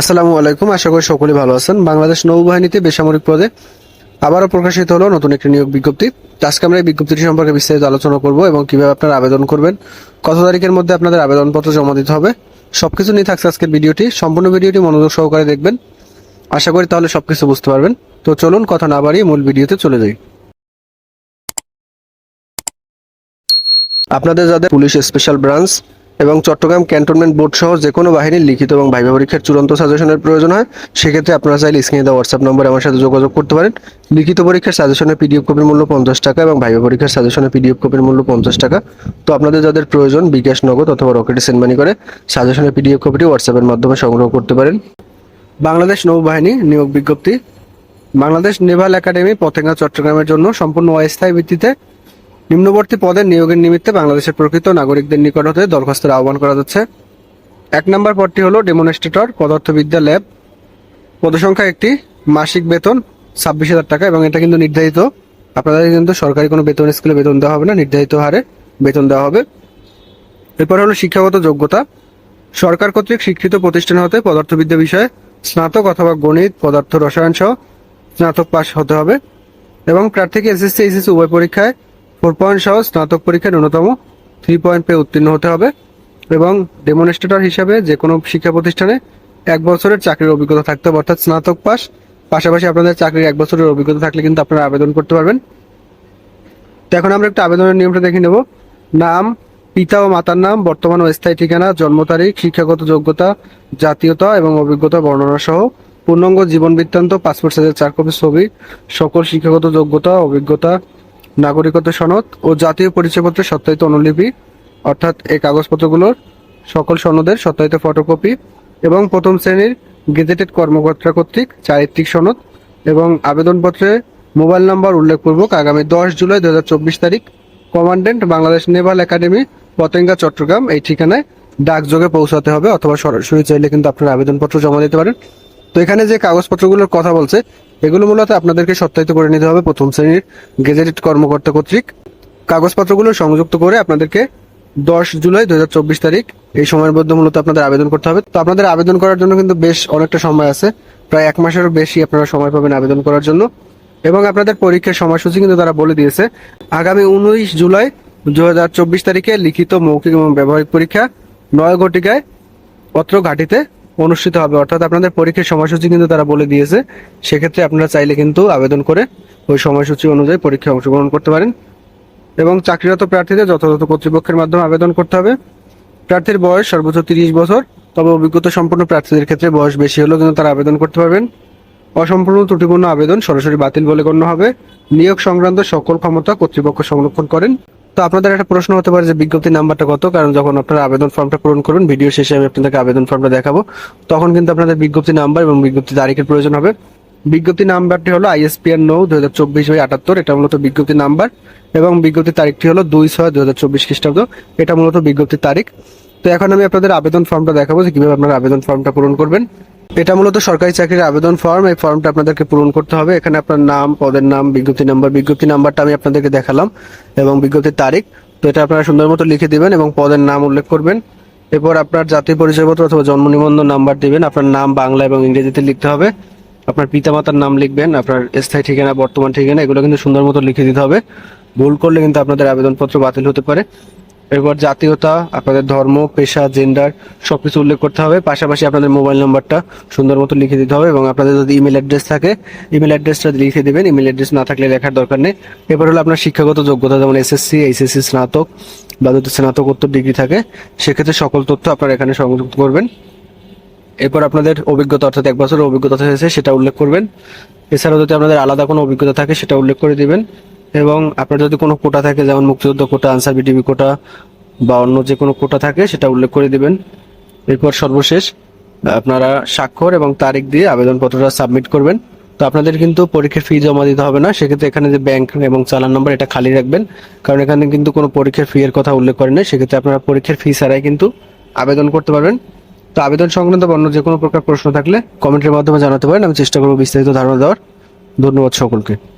আসসালামু আলাইকুম, আশা করি সকলে ভালো আছেন। বাংলাদেশ নৌবাহিনীতে বেসামরিক পদে আবারও প্রকাশিত হলো নতুন একটি নিয়োগ বিজ্ঞপ্তি। আজকে আমরা এই বিজ্ঞপ্তিটি সম্পর্কে বিস্তারিত আলোচনা করব এবং কীভাবে আপনারা আবেদন করবেন, কত তারিখের মধ্যে আপনাদের আবেদনপত্র জমা দিতে হবে, সবকিছু নিয়ে থাকছে আজকের ভিডিওটি। সম্পূর্ণ ভিডিওটি মনোযোগ সহকারে দেখবেন। আশা করি তাহলে সবকিছু বুঝতে পারবেন। তো চলুন কথা না বাড়িয়ে মূল ভিডিওতে চলে যাই। আপনাদের যাদের পুলিশ স্পেশাল ব্রাঞ্চ এবং চট্টগ্রাম ক্যান্টনমেন্ট বোর্ড সহ যে কোনো বাহিনীর লিখিত এবং ভাইবা পরীক্ষার চূড়ান্ত সাজেশনের প্রয়োজন হয়, সেক্ষেত্রে আপনারা চাইলে স্ক্রিনে দেওয়া হোয়াটসঅ্যাপ নম্বরে আমার সাথে যোগাযোগ করতে পারেন। লিখিত পরীক্ষার সাজেশনের পিডিএফ কপির মূল্য পঞ্চাশ টাকা এবং ভাইবা পরীক্ষার সাজেশনের পিডিএফ কপির মূল্য পঞ্চাশ টাকা। তো আপনাদের যাদের প্রয়োজন বিকাশ নগদ অথবা রকেটে সেন্ড মানি করে, সাজেশনের পিডিএফ কপিটি হোয়াটসঅ্যাপের মাধ্যমে সংগ্রহ করতে পারেন। বাংলাদেশ নৌবাহিনী নিয়োগ বিজ্ঞপ্তি। বাংলাদেশ নেভাল একাডেমি পতেঙ্গা চট্টগ্রামের জন্য সম্পূর্ণ অস্থায়ী ভিত্তিতে নিম্নবর্তী পদের নিয়োগের নিমিত্তে বাংলাদেশের প্রকৃত নাগরিকদের নিকট হতে দরখাস্তের আহ্বান করা যাচ্ছে। এক নম্বর পদটি হলো ডেমনস্ট্রেটর পদার্থবিদ্যা ল্যাব পদসংখ্যা একটি, মাসিক বেতন ছাব্বিশ হাজার টাকা এবং এটা কিন্তু নির্ধারিত। আপনাদের কিন্তু সরকারি কোনো বেতন স্কুলে বেতন দেওয়া হবে না, নির্ধারিত হারে বেতন দেওয়া হবে। এরপর হলো শিক্ষাগত যোগ্যতা। সরকার কর্তৃক স্বীকৃত প্রতিষ্ঠান হতে পদার্থবিদ্যা বিষয়ে স্নাতক অথবা গণিত, পদার্থ রসায়ন সহ স্নাতক পাশ হতে হবে এবং প্রার্থীকে এসএসসি, এইচএসসি উভয় পরীক্ষায় ফোর পয়েন্ট সহ স্নাতক পরীক্ষায় ন্যূনতম থ্রি পয়েন্ট পেয়ে উত্তীর্ণ হতে হবে এবং ডেমনস্ট্রেটর হিসাবে যে কোনো শিক্ষা প্রতিষ্ঠানে এক বছরের চাকরির অভিজ্ঞতা থাকতে হবে। অর্থাৎ স্নাতক পাস পাশাপাশি আপনাদের চাকরির এক বছরের অভিজ্ঞতা থাকলে কিন্তু আপনারা আবেদন করতে পারবেন। তো এখন আমরা একটা আবেদনের নিয়মটা দেখে নেব। নাম, পিতা ও মাতার নাম, বর্তমান ও স্থায়ী ঠিকানা, জন্ম তারিখ, শিক্ষাগত যোগ্যতা, জাতীয়তা এবং অভিজ্ঞতা বর্ণনা সহ পূর্ণাঙ্গ জীবন বৃত্তান্ত পাসপোর্ট সাইজের চার কপি ছবি, সকল শিক্ষাগত যোগ্যতা, অভিজ্ঞতা নাগরিকত্ব সনদ ও জাতীয় পরিচয়পত্রের সত্যায়িত অনুলিপি, অর্থাৎ এই কাগজপত্রগুলোর সকল সনদের সত্যায়িত ফটোকপি এবং প্রথম শ্রেণির গেজেটেড কর্মকর্তা কর্তৃক চারিত্রিক সনদ এবং আবেদনপত্রে মোবাইল নম্বর উল্লেখপূর্বক আগামী দশ জুলাই দু হাজার চব্বিশ তারিখ commandant Bangladesh naval academy, Patenga, Chattogram এই ঠিকানায় ডাকযোগে পৌঁছাতে হবে অথবা সরাসরি চাইলে কিন্তু আপনার আবেদনপত্র জমা দিতে পারেন। তো এখানে যে কাগজপত্রগুলোর কথা বলছে এগুলো মূলত আপনাদেরকে সত্যায়িত করে নিতে হবে প্রথম শ্রেণির গেজেটেড কর্মকর্তা কর্তৃক। কাগজপত্রগুলো সংযুক্ত করে আপনাদেরকে দশ জুলাই দু হাজার চব্বিশ তারিখ এই সময়ের মধ্যে মূলত আপনাদের আবেদন করতে হবে। তো আপনাদের আবেদন করার জন্য কিন্তু বেশ অনেকটা সময় আছে। প্রায় এক মাসেরও বেশি আপনারা সময় পাবেন আবেদন করার জন্য। এবং আপনাদের পরীক্ষার সময়সূচি কিন্তু তারা বলে দিয়েছে। আগামী উনিশ জুলাই দু হাজার চব্বিশ তারিখে লিখিত মৌখিক এবং ব্যবহারিক পরীক্ষা নয় ঘটিকায় পত্র ঘাটিতে অনুষ্ঠিত হবে। অর্থাৎ আপনাদের পরীক্ষার সময়সূচি কিন্তু তারা বলে দিয়েছে। সেক্ষেত্রে আপনারা চাইলে কিন্তু আবেদন করে ওই সময়সূচি অনুযায়ী পরীক্ষায় অংশগ্রহণ করতে পারেন। এবং চাকরিরত প্রার্থীদের যথাযথ কর্তৃপক্ষের মাধ্যমে আবেদন করতে হবে। প্রার্থীর বয়স সর্বোচ্চ তিরিশ বছর, তবে অভিজ্ঞতা সম্পন্ন প্রার্থীদের ক্ষেত্রে বয়স বেশি হলেও কিন্তু তারা আবেদন করতে পারবেন। অসম্পূর্ণ ত্রুটিপূর্ণ আবেদন সরাসরি বাতিল বলে গণ্য হবে। নিয়োগ সংক্রান্ত সকল ক্ষমতা কর্তৃপক্ষ সংরক্ষণ করেন। তো আপনাদের একটা প্রশ্ন হতে পারে যে বিজ্ঞপ্তি নাম্বারটা কত? কারণ যখন আপনারা আবেদন ফর্মটা পূরণ করবেন ভিডিও শেষে আমি আপনাদেরকে আবেদন ফর্মটা দেখাবো, তখন কিন্তু আপনাদের বিজ্ঞপ্তি নাম্বার এবং বিজ্ঞপ্তি তারিখের প্রয়োজন হবে। বিজ্ঞপ্তি নাম্বারটি হলো আইএসপিআর নৌ দুই হাজার চব্বিশ বাই আটাত্তর, এটা মূলত বিজ্ঞপ্তি নাম্বার এবং বিজ্ঞপ্তি তারিখটি হলো দুই ছয় দুই হাজার চব্বিশ খ্রিস্টাব্দ, এটা মূলত বিজ্ঞপ্তি তারিখ। তো এখন আমি আপনাদের আবেদন ফর্মটা দেখাবো যে কীভাবে আপনারা আবেদন ফর্মটা পূরণ করবেন। এটা মূলত সরকারি চাকরির আবেদন ফর্ম এই ফর্মটা আপনাদেরকে পূরণ করতে হবে। এখানে আপনার নাম, পদের নাম, বিজ্ঞপ্তি নাম্বার বিজ্ঞপ্তি নাম্বারটা আমি আপনাদেরকে দেখালাম এবং বিজ্ঞপ্তির তারিখ। তো এটা আপনারা সুন্দর মতো লিখে দিবেন এবং পদের নাম উল্লেখ করবেন। এরপর আপনার জাতীয় পরিচয়পত্র অথবা জন্ম নিবন্ধন নাম্বার দিবেন। আপনার নাম, বাংলা এবং ইংরেজিতে লিখতে হবে। আপনার পিতামাতার নাম লিখবেন, আপনার স্থায়ী ঠিকানা, বর্তমান ঠিকানা, এগুলো কিন্তু সুন্দর মতো লিখে দিতে হবে। ভুল করলে কিন্তু আপনাদের আবেদনপত্র বাতিল হতে পারে। এরপর জাতীয়তা, আপনাদের ধর্ম, পেশা জেন্ডার সবকিছু উল্লেখ করতে হবে। পাশাপাশি আপনাদের মোবাইল নাম্বারটা সুন্দর মতো লিখে দিতে হবে এবং আপনাদের যদি ইমেল অ্যাড্রেস থাকে ইমেল অ্যাড্রেসটা লিখে দেবেন। ইমেল অ্যাড্রেস না থাকলে লেখার দরকার নেই। এরপর হলো আপনার শিক্ষাগত যোগ্যতা, যেমন এসএসসি এইচএসসি স্নাতক বা যদি স্নাতকোত্তর ডিগ্রি থাকে, সেক্ষেত্রে সকল তথ্য আপনারা এখানে সংযুক্ত করবেন। এরপর আপনাদের অভিজ্ঞতা, অর্থাৎ এক বছরের অভিজ্ঞতা হয়েছে, সেটা উল্লেখ করবেন। এছাড়াও যদি আপনাদের আলাদা কোনো অভিজ্ঞতা থাকে, সেটা উল্লেখ করে দিবেন। এবং আপনার যদি কোনো কোটা থাকে, যেমন মুক্তিযুদ্ধ কোটা আনসার বিটিভি কোটা বা অন্য যে কোনো কোটা থাকে, সেটা উল্লেখ করে দিবেন। এরপর সর্বশেষ, আপনারা স্বাক্ষর এবং তারিখ দিয়ে আবেদনপত্রটা সাবমিট করবেন। তো আপনাদের কিন্তু পরীক্ষার ফি জমা দিতে হবে না। সেক্ষেত্রে এখানে যে ব্যাংক এবং চালান নাম্বার, এটা খালি রাখবেন। কারণ এখানে কিন্তু কোনো পরীক্ষার ফি এর কথা উল্লেখ করেন না সেক্ষেত্রে আপনারা পরীক্ষার ফি ছাড়াই কিন্তু আবেদন করতে পারবেন। তো আবেদন সংক্রান্ত অন্য যে কোনো প্রকার প্রশ্ন থাকলে কমেন্টের মাধ্যমে জানাতে পারেন। আমি চেষ্টা করব বিস্তারিত ধারণা দেওয়ার। ধন্যবাদ সকলকে।